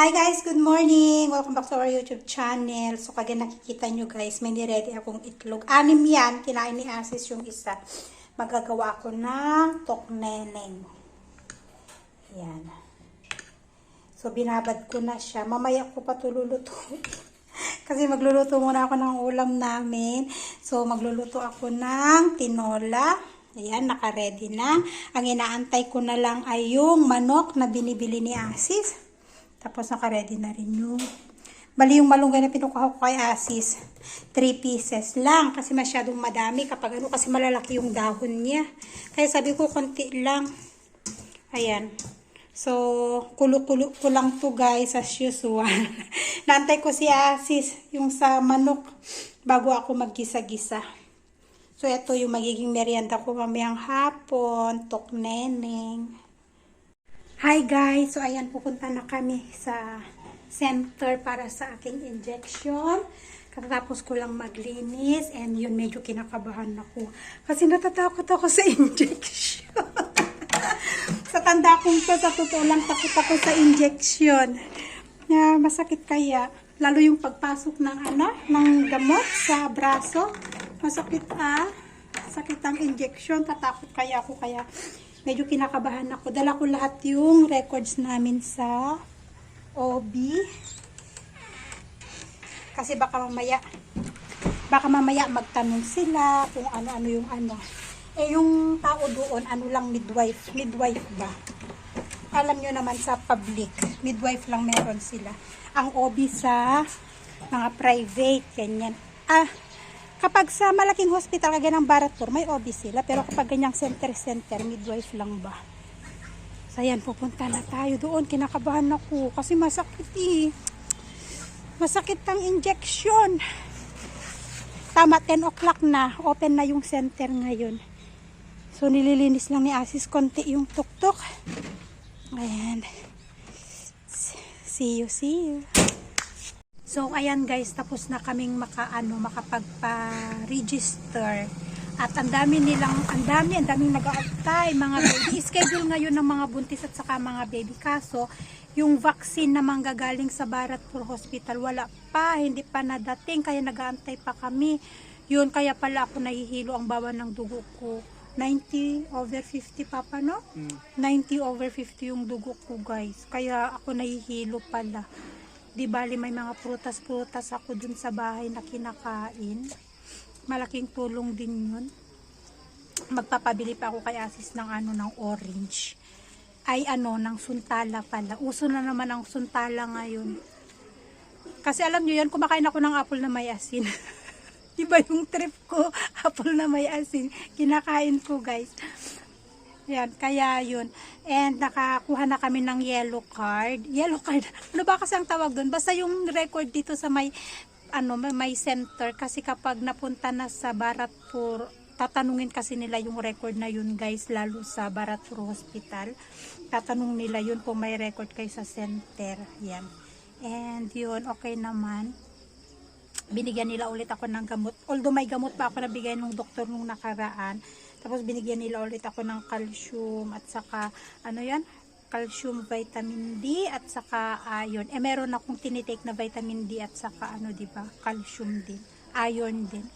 Hi guys, good morning! Welcome back to our YouTube channel. So kagaya nakikita nyo guys, may niready akong itlog. Anim yan, kinain ni Asis yung isa. Magagawa ako ng tokneneng. Yan. So binabad ko na siya. Mamaya ko pa ito lulutuin. Kasi magluluto muna ako ng ulam namin. So magluluto ako ng tinola. Ayan, naka-ready na. Ang inaantay ko na lang ay yung manok na binibili ni Asis. Tapos naka-ready na rin yung Bali yung malunggay na pinukuha ko kay Asis. 3 pieces lang kasi masyadong madami kapag ano kasi malalaki yung dahon niya. Kaya sabi ko konti lang. Ayan. So, kulo-kulo ko lang to guys as usual. Naantay ko si Asis yung sa manok bago ako maggisa-gisa. So, ito yung magiging merienda ko mamayang hapon. Tokneneng. Hi guys! So ayan, pupunta na kami sa center para sa aking injection. Katapos ko lang maglinis and yun medyo kinakabahan ako. Kasi natatakot ako sa injection. sa tanda kong to, sa totoo lang takot ako sa injection. Na masakit kaya. Lalo yung pagpasok ng ano, ng gamot sa braso. Masakit ah. Sakit ang injection. Tatakot kaya ako kaya medyo kinakabahan ako. Dala ko lahat yung records namin sa OB. Kasi baka mamaya baka mamaya magtanong sila kung ano-ano yung ano. Eh yung tao doon, ano lang midwife, midwife ba? Alam nyo naman sa public, midwife lang meron sila. Ang OB sa mga private, ganyan. Ah, Kapag sa malaking hospital, kagaya ng Baratur, may OB sila. Pero kapag ganyang center-center, midwife lang ba? So, ayan, pupunta na tayo doon. Kinakabahan ako kasi masakit eh. Masakit ang injection. Tama, 10 o'clock na. Open na yung center ngayon. So, nililinis lang ni Asis konti yung tuktok. Ayan. See you, see you. So, ayan guys, tapos na kaming makaano, makapagpa-register. At ang dami nilang, ang dami, ang daming nag-aantay, mga baby. Schedule ngayon ng mga buntis at saka mga baby. Kaso, yung vaccine na manggagaling sa Baratpur Hospital, wala pa, hindi pa nadating, kaya nag-aantay pa kami. Yun, kaya pala ako nahihilo ang bawa ng dugo ko. 90 over 50 papa, no? 90 over 50 yung dugo ko, guys. Kaya ako nahihilo pala di bali may mga prutas-prutas ako dun sa bahay na kinakain. Malaking tulong din yun. Magpapabili pa ako kay Asis ng ano ng orange. Ay ano, ng suntala pala. Uso na naman ang suntala ngayon. Kasi alam nyo yan, kumakain ako ng apple na may asin. Iba yung trip ko, apple na may asin. Kinakain ko guys. Yan, kaya yun. And nakakuha na kami ng yellow card. Yellow card. Ano ba kasi ang tawag doon? Basta yung record dito sa may ano, may- center kasi kapag napunta na sa Baratpur, tatanungin kasi nila yung record na yun guys, lalo sa Baratpur Hospital. Tatanong nila yun kung may record kayo sa center. Yan. And yun, okay naman binigyan nila ulit ako ng gamot. Although may gamot pa ako nabigay ng doktor nung nakaraan. Tapos binigyan nila ulit ako ng calcium at saka ano yan? Calcium, vitamin D at saka iron. Eh meron akong tinitake na vitamin D at saka ano 'di ba? Calcium din, iron din.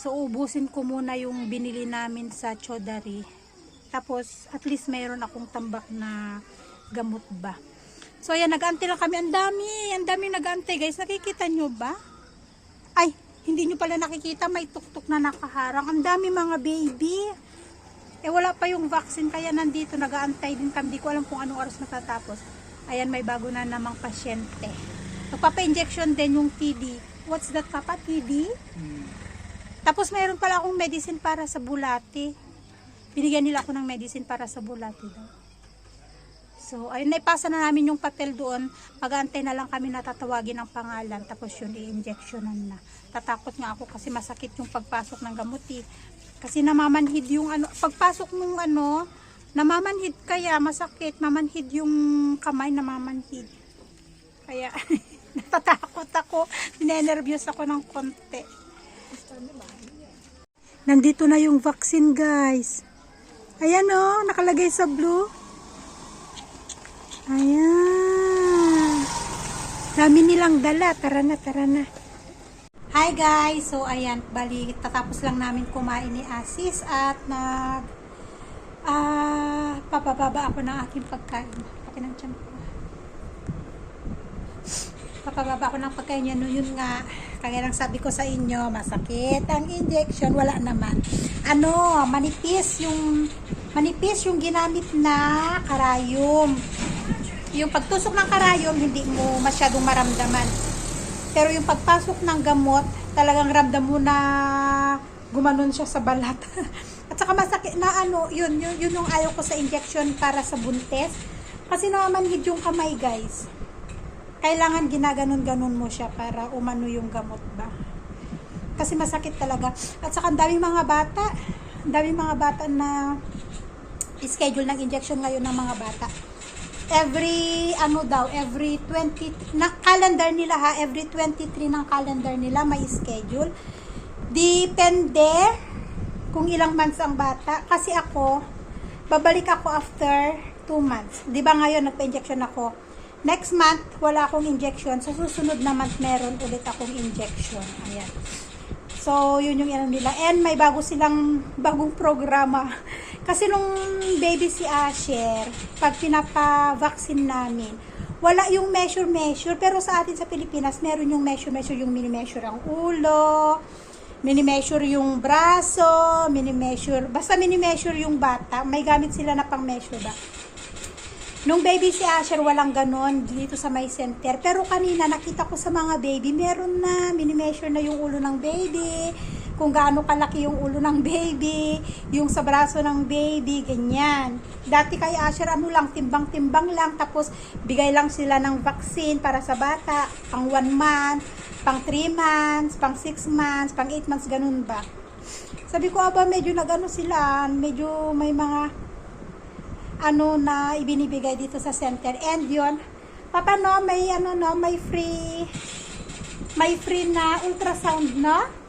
So ubusin ko muna yung binili namin sa Chodari. Tapos at least meron akong tambak na gamot ba. So ayan, nag-aantay lang kami. Ang dami, ang dami nag-aantay guys. Nakikita nyo ba? Ay, hindi nyo pala nakikita, may tuktok na nakaharang. Ang dami mga baby. Eh wala pa yung vaccine, kaya nandito nag-aantay din kami. Di ko alam kung anong oras matatapos. Ayan, may bago na namang pasyente. Magpapa-injection din yung TD. What's that, Papa? TD? Tapos mayroon pala akong medicine para sa bulati. Binigyan nila ako ng medicine para sa bulati daw. So, ayun, naipasa na namin yung papel doon. Pag-antay na lang kami natatawagin ng pangalan. Tapos yun, i-injectionan na. Tatakot nga ako kasi masakit yung pagpasok ng gamot eh. Kasi namamanhid yung ano, pagpasok nung ano, namamanhid kaya masakit. Mamanhid yung kamay, namamanhid. Kaya, natatakot ako. Ninenervyos ako ng konti. Nandito na yung vaccine, guys. Ayan o, nakalagay sa blue. Dami nilang dala. Tara na, tara na. Hi guys! So ayan, bali tatapos lang namin kumain ni Asis at nag ah papababa ako ng aking pagkain. Pakinan tiyan ko. Papababa ako ng pagkain niya. No, yun nga, kaya lang sabi ko sa inyo, masakit ang injection, wala naman. Ano, manipis yung manipis yung ginamit na karayom. Yung pagtusok ng karayom, hindi mo masyadong maramdaman. Pero yung pagpasok ng gamot, talagang ramdam mo na gumanon siya sa balat. At saka masakit na ano, yun, yun, yun yung ayaw ko sa injection para sa buntes. Kasi namamanhid yung kamay, guys. Kailangan ginaganon-ganon mo siya para umano yung gamot ba. Kasi masakit talaga. At saka ang daming mga bata, ang daming mga bata na schedule ng injection ngayon ng mga bata every ano daw every 20 na calendar nila ha every 23 ng calendar nila may schedule. Depende kung ilang months ang bata. Kasi ako babalik ako after 2 months. Di ba ngayon nagpa-injection ako? Next month wala akong injection. Sa susunod na month meron ulit akong injection. Ayan. So, yun yung ano nila. And may bago silang bagong programa. Kasi nung baby si Asher, pag pinapa-vaccine namin, wala yung measure-measure. Pero sa atin sa Pilipinas, meron yung measure-measure, yung mini-measure ang ulo, mini-measure yung braso, mini-measure, basta mini-measure yung bata. May gamit sila na pang-measure ba? Nung baby si Asher, walang ganon dito sa my center. Pero kanina, nakita ko sa mga baby, meron na, minimeasure na yung ulo ng baby, kung gaano kalaki yung ulo ng baby, yung sa braso ng baby, ganyan. Dati kay Asher, ano lang, timbang-timbang lang, tapos bigay lang sila ng vaccine para sa bata, pang 1 month, pang 3 months, pang 6 months, pang 8 months, ganun ba. Sabi ko, aba, medyo nagano sila, medyo may mga ano na ibinibigay dito sa center. And yun, papa no, may ano no, may free may free na ultrasound no?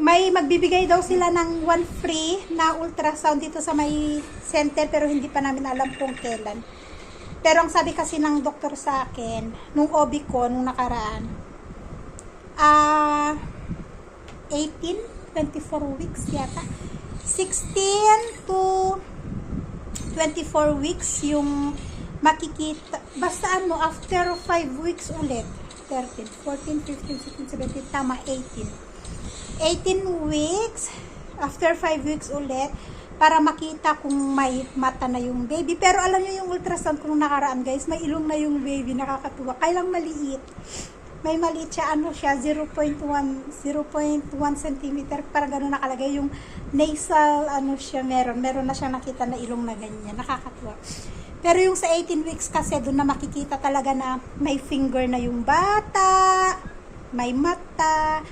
May magbibigay daw sila ng one free na ultrasound dito sa may center pero hindi pa namin alam kung kailan. Pero ang sabi kasi ng doktor sa akin, nung OB ko, nung nakaraan, ah, 18, 24 weeks yata. 16 to 24 weeks yung makikita. Basta ano, after 5 weeks ulit, 13, 14, 15, 16, 17, tama, 18. 18 weeks, after 5 weeks ulit, para makita kung may mata na yung baby. Pero alam nyo yung ultrasound kung nakaraan guys, may ilong na yung baby, nakakatuwa. Kailang maliit. May maliit siya, ano siya, 0.1 0.1 cm, para gano'n nakalagay yung nasal, ano siya, meron. Meron na siya nakita na ilong na ganyan. Nakakatuwa. Pero yung sa 18 weeks kasi, doon na makikita talaga na may finger na yung bata, may mata,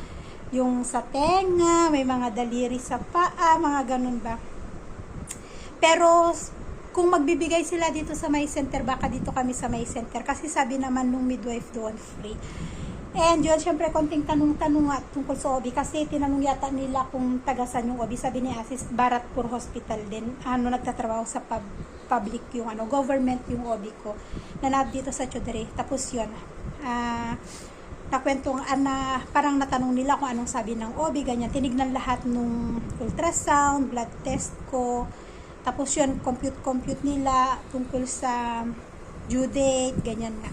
yung sa tenga, may mga daliri sa paa, mga ganun ba. Pero kung magbibigay sila dito sa may center, baka dito kami sa may center. Kasi sabi naman nung midwife doon, free. And yun, syempre, konting tanong-tanong nga tungkol sa OB. Kasi tinanong yata nila kung tagasan yung OB. Sabi ni Asis, Baratpur Hospital din. Ano, nagtatrabaho sa pub, public yung ano, government yung OB ko. Na dito sa Chodre. Tapos yun, ah, nakwentong ana parang natanong nila kung anong sabi ng OB ganyan. Tinignan lahat nung ultrasound blood test ko. Tapos yun compute compute nila tungkol sa due date ganyan nga.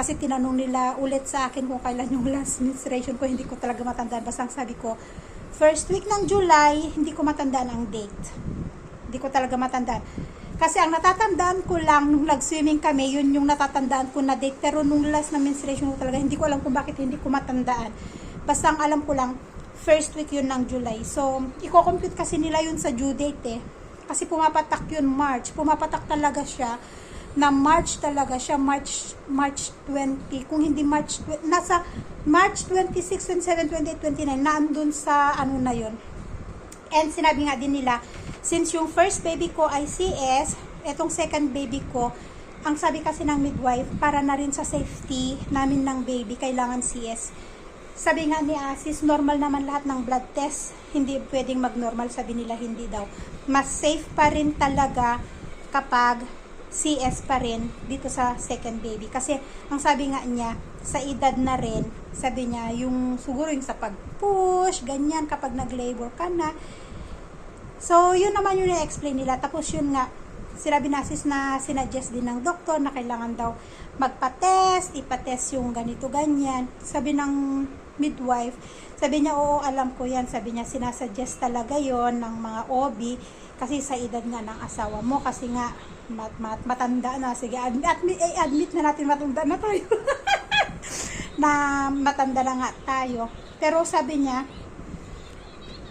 Kasi tinanong nila ulit sa akin kung kailan yung last menstruation ko. Hindi ko talaga matandaan. Basta ang sabi ko first week ng July hindi ko matandaan ang date. Hindi ko talaga matandaan kasi ang natatandaan ko lang nung nag-swimming kami, yun yung natatandaan ko na date. Pero nung last na menstruation ko talaga, hindi ko alam kung bakit hindi ko matandaan. Basta ang alam ko lang, first week yun ng July. So, i-compute kasi nila yun sa due date eh. Kasi pumapatak yun March. Pumapatak talaga siya na March talaga siya, March March 20. Kung hindi March, nasa March 26, 27, 28, 29, naandun sa ano na yun. And sinabi nga din nila, since yung first baby ko ay CS, etong second baby ko, ang sabi kasi ng midwife, para na rin sa safety namin ng baby, kailangan CS. Sabi nga ni Asis, normal naman lahat ng blood test. Hindi pwedeng mag-normal, sabi nila hindi daw. Mas safe pa rin talaga kapag CS pa rin dito sa second baby. Kasi, ang sabi nga niya, sa edad na rin, sabi niya, yung siguro yung sa pag-push, ganyan, kapag nag-labor ka na. So, yun naman yung na-explain nila. Tapos yun nga, sinabi na sis na sinuggest din ng doktor na kailangan daw magpa-test, ipa-test yung ganito, ganyan. Sabi ng midwife, sabi niya, oo, alam ko yan. Sabi niya, sinasuggest talaga yon ng mga OB kasi sa edad nga ng asawa mo. Kasi nga, mat, mat, matanda na. Sige, admit, admit, eh, admit na natin matanda na tayo. na matanda na nga tayo. Pero sabi niya,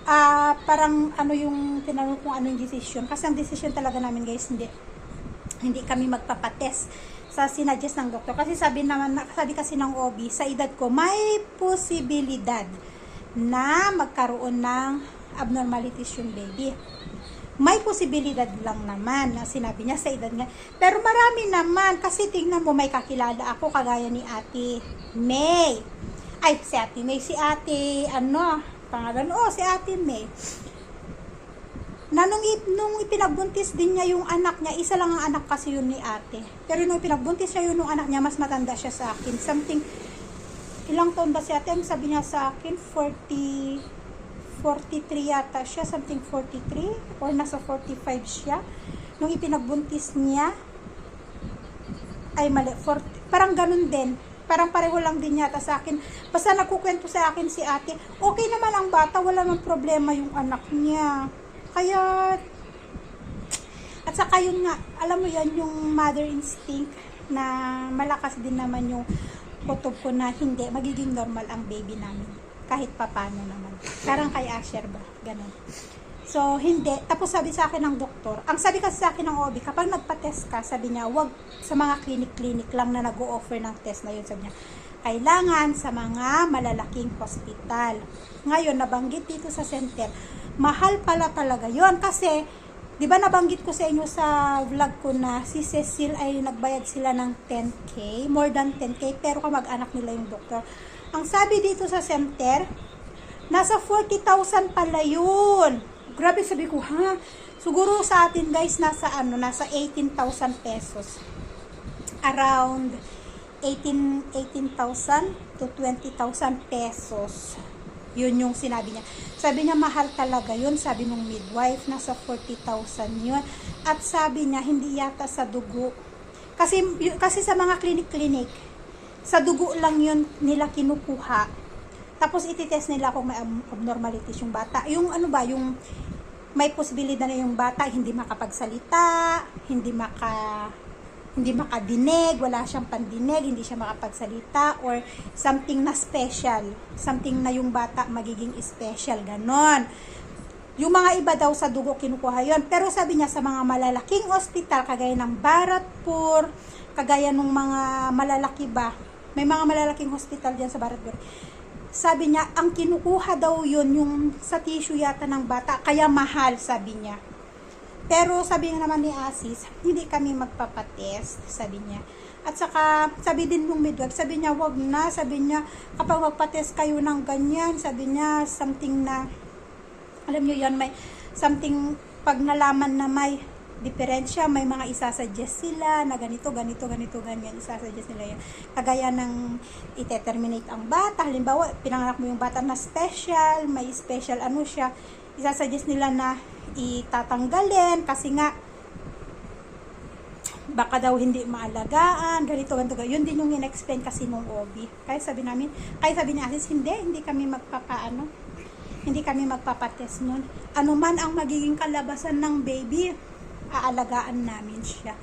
ah parang ano yung tinanong kung ano yung decision. Kasi ang decision talaga namin guys, hindi hindi kami magpapatest sa sinuggest ng doktor. Kasi sabi naman, sabi kasi ng OB, sa edad ko, may posibilidad na magkaroon ng abnormalities yung baby. May posibilidad lang naman na sinabi niya sa edad nga. Pero marami naman kasi tingnan mo may kakilala ako kagaya ni Ate May. Ay, si Ate May, si Ate, ano, pangalan, oh, si Ate May na nung, nung ipinagbuntis din niya yung anak niya, isa lang ang anak kasi yun ni ate. Pero nung ipinagbuntis siya yun yung anak niya, mas matanda siya sa akin. Something, ilang taon ba si ate? Ang sabi niya sa akin, 40, 43 yata siya, something 43, or nasa 45 siya. Nung ipinagbuntis niya, ay mali, 40, parang ganun din. Parang pareho lang din yata sa akin. Basta nagkukwento sa akin si ate, okay naman ang bata, wala nang problema yung anak niya. Kaya, at saka yun nga, alam mo yan, yung mother instinct na malakas din naman yung kutob ko na hindi, magiging normal ang baby namin. Kahit papano naman. Parang kay Asher ba? Ganon. So, hindi. Tapos sabi sa akin ng doktor, ang sabi kasi sa akin ng OB, kapag nagpa-test ka, sabi niya, wag sa mga clinic-clinic lang na nag-o-offer ng test na yun. Sabi niya, kailangan sa mga malalaking hospital. Ngayon, nabanggit dito sa center, mahal pala talaga yon kasi, di ba nabanggit ko sa inyo sa vlog ko na si Cecil ay nagbayad sila ng 10k, more than 10k, pero kamag-anak nila yung doktor. Ang sabi dito sa center, nasa 40,000 pala yun. Grabe sabi ko, ha? Siguro sa atin guys, nasa ano, nasa 18,000 pesos. Around 18 18,000 to 20,000 pesos. Yun yung sinabi niya. Sabi niya, mahal talaga yun. Sabi nung midwife, nasa 40,000 yun. At sabi niya, hindi yata sa dugo. Kasi, kasi sa mga clinic-clinic, sa dugo lang yun nila kinukuha. Tapos ititest nila kung may ab- abnormalities yung bata. Yung ano ba, yung may posibilidad na yung bata hindi makapagsalita, hindi maka hindi makadinig, wala siyang pandinig, hindi siya makapagsalita, or something na special, something na yung bata magiging special, ganon. Yung mga iba daw sa dugo kinukuha yon Pero sabi niya sa mga malalaking ospital, kagaya ng Baratpur, kagaya ng mga malalaki ba, may mga malalaking hospital diyan sa Baratpur. Sabi niya, ang kinukuha daw yun yung sa tissue yata ng bata, kaya mahal, sabi niya. Pero sabi nga naman ni Asis, hindi kami magpapatest, sabi niya. At saka, sabi din nung midwife, sabi niya, wag na, sabi niya, kapag magpatest kayo ng ganyan, sabi niya, something na, alam niyo yan, may, something, pag nalaman na may diferensya, may mga isasuggest sila na ganito, ganito, ganito, ganyan, isasuggest nila yan. Kagaya ng ite-terminate ang bata, halimbawa, pinanganak mo yung bata na special, may special ano siya, isasuggest nila na itatanggalin kasi nga baka daw hindi maalagaan, ganito, ganito, ganito. Yun din yung in-explain kasi nung OB. Kaya sabi namin, kaya sabi ni Asis, hindi, hindi kami magpapaano, hindi kami magpapatest nun. Ano man ang magiging kalabasan ng baby, aalagaan namin siya.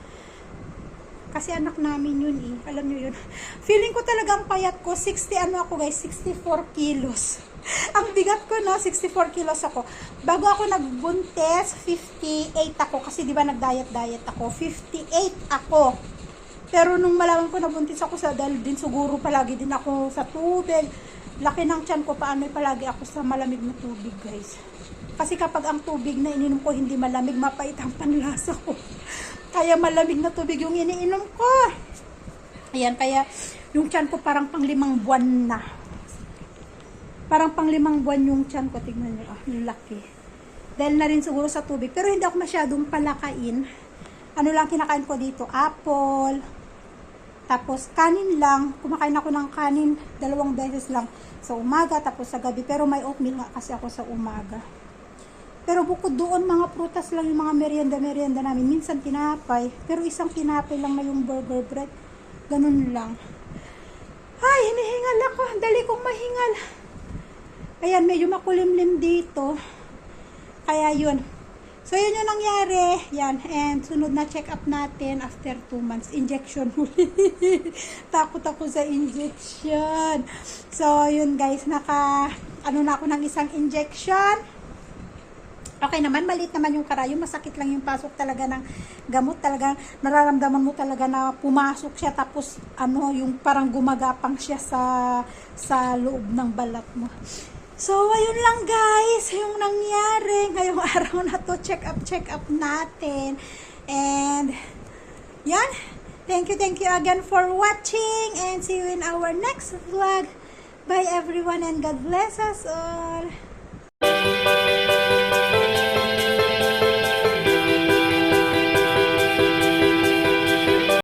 Kasi anak namin yun eh. Alam nyo yun. Feeling ko talagang payat ko. 60 ano ako guys, 64 kilos. Ang bigat ko no, 64 kilos ako. Bago ako nagbuntes, 58 ako. Kasi di ba nag-diet-diet ako. 58 ako. Pero nung malaman ko nabuntis ako sa dahil din siguro palagi din ako sa tubig. Laki ng tiyan ko, paano palagi ako sa malamig na tubig guys. Kasi kapag ang tubig na ininom ko hindi malamig, mapait ang panlasa ko. Kaya malamig na tubig yung iniinom ko. Ayan, kaya yung tiyan ko parang pang limang buwan na. Parang pang limang buwan yung tiyan ko. Tignan nyo, ah, yung laki. Dahil na rin siguro sa tubig. Pero hindi ako masyadong palakain. ano lang kinakain ko dito, apple, tapos kanin lang, kumakain ako ng kanin dalawang beses lang sa umaga tapos sa gabi. Pero may oatmeal nga kasi ako sa umaga. Pero bukod doon, mga prutas lang yung mga merienda-merienda namin. Minsan tinapay. Pero isang tinapay lang na yung burger bread. Ganun lang. Ay, hinihingal ako. Dali kong mahingal. Ayan, medyo makulimlim dito. Kaya yun. So, yun yung nangyari. Yan. And sunod na check-up natin after 2 months. Injection muli. Takot ako sa injection. So, yun guys. Naka, ano na ako ng isang injection. Okay naman, maliit naman yung karayo. Masakit lang yung pasok talaga ng gamot. Talaga, nararamdaman mo talaga na pumasok siya. Tapos, ano, yung parang gumagapang siya sa, sa loob ng balat mo. So, ayun lang guys, yung nangyari ngayong araw na to, check up, check up natin. And, yan. Thank you, thank you again for watching and see you in our next vlog. Bye everyone and God bless us all.